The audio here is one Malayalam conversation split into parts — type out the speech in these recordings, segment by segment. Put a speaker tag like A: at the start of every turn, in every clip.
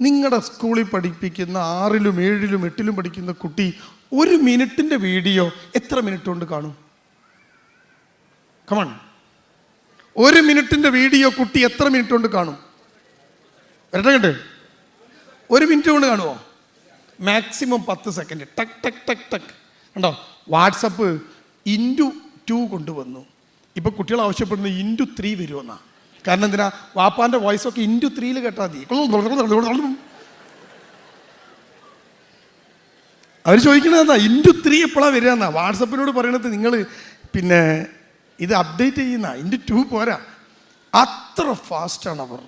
A: നിങ്ങളുടെ സ്കൂളിൽ പഠിപ്പിക്കുന്ന ആറിലും ഏഴിലും എട്ടിലും പഠിക്കുന്ന കുട്ടി ഒരു മിനിറ്റിന്റെ വീഡിയോ എത്ര മിനിറ്റ് കൊണ്ട് കാണും കമൺ ഒരു മിനിറ്റിന്റെ വീഡിയോ കുട്ടി എത്ര മിനിറ്റ് കൊണ്ട് കാണും? വരട്ടെ കണ്ടേ ഒരു മിനിറ്റ് കൊണ്ട് കാണുമോ മാക്സിമം പത്ത് സെക്കൻഡ് ടക് ടക് ടക് ടക്. കണ്ടോ? വാട്സപ്പ് ഇന്റു ടു കൊണ്ടുവന്നു. ഇപ്പോൾ കുട്ടികൾ ആവശ്യപ്പെടുന്നത് ഇന്റു ത്രീ വരുമെന്നാ. കാരണം എന്തിനാ? വാപ്പാന്റെ വോയിസ് ഒക്കെ ഇന്റു ത്രീയിൽ കേട്ടാൽ മതി. അവർ ചോദിക്കണത് എന്താ? ഇന്റു ത്രീ എപ്പോഴാണ് വരിക എന്നാ? വാട്സപ്പിനോട് പറയണത് നിങ്ങൾ പിന്നെ ഇത് അപ്ഡേറ്റ് ചെയ്യുന്ന ഇന്റു ടു പോരാ. അത്ര ഫാസ്റ്റാണ് അവർ.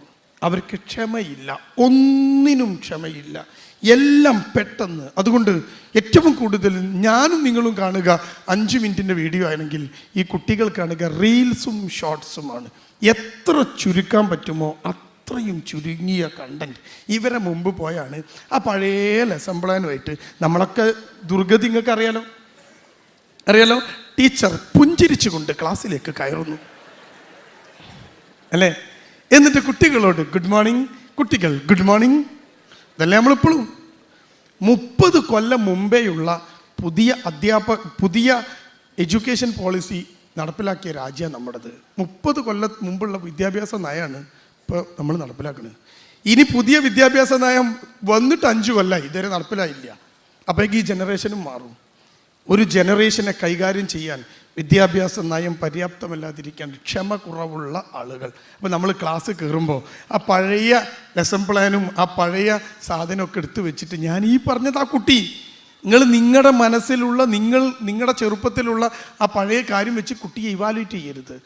A: അവർക്ക് ക്ഷമയില്ല ഒന്നിനും ക്ഷമയില്ല. എല്ലാം പെട്ടെന്ന്. അതുകൊണ്ട് ഏറ്റവും കൂടുതൽ ഞാനും നിങ്ങളും കാണുക അഞ്ച് മിനിറ്റിന്റെ വീഡിയോ ആണെങ്കിൽ ഈ കുട്ടികൾ കാണുക റീൽസും ഷോർട്സുമാണ്. എത്ര ചുരുക്കാൻ പറ്റുമോ അത്രയും ചുരുങ്ങിയ കണ്ടന്റ് ഇവരെ മുമ്പ് പോയാണ്. ആ പഴയ ലെസൺ പ്ലാനുമായിട്ട് നമ്മളൊക്കെ ദുർഗതി നിങ്ങൾക്ക് അറിയാലോ? അറിയാലോ? ടീച്ചർ പുഞ്ചിരിച്ചുകൊണ്ട് ക്ലാസ്സിലേക്ക് കയറുന്നു. അല്ലേ? എന്നിട്ട് കുട്ടികളോട് ഗുഡ് മോർണിംഗ് കുട്ടികൾ ഗുഡ് മോർണിംഗ് ഇതല്ലേ നമ്മളിപ്പോഴും. മുപ്പത് കൊല്ലം മുമ്പേയുള്ള പുതിയ അധ്യാപക പുതിയ എഡ്യൂക്കേഷൻ പോളിസി നടപ്പിലാക്കിയ രാജ്യമാണ് നമ്മുടേത്. മുപ്പത് കൊല്ലം മുമ്പുള്ള വിദ്യാഭ്യാസ നയമാണ് ഇപ്പോൾ നമ്മൾ നടപ്പിലാക്കുന്നത് ഇനി പുതിയ വിദ്യാഭ്യാസ നയം വന്നിട്ട് അഞ്ച് കൊല്ലമായി ഇതുവരെ നടപ്പിലായില്ല. അപ്പോഴേക്ക് ഈ ജനറേഷനും മാറും. ഒരു ജനറേഷനെ കൈകാര്യം ചെയ്യാൻ വിദ്യാഭ്യാസ നയം പര്യാപ്തമല്ലാതിരിക്കാൻ ക്ഷമ കുറവുള്ള ആളുകൾ. അപ്പോൾ നമ്മൾ ക്ലാസ് കയറുമ്പോൾ ആ പഴയ ലെസൺ പ്ലാനും ആ പഴയ സാധനമൊക്കെ എടുത്തു വെച്ചിട്ട് ഞാൻ ഈ പറഞ്ഞത് ആ കുട്ടി. നിങ്ങൾ നിങ്ങളുടെ മനസ്സിലുള്ള നിങ്ങൾ നിങ്ങളുടെ ചെറുപ്പത്തിലുള്ള ആ പഴയ കാര്യം വെച്ച് കുട്ടിയെ ഇവാലുവേറ്റ് ചെയ്യരുത്.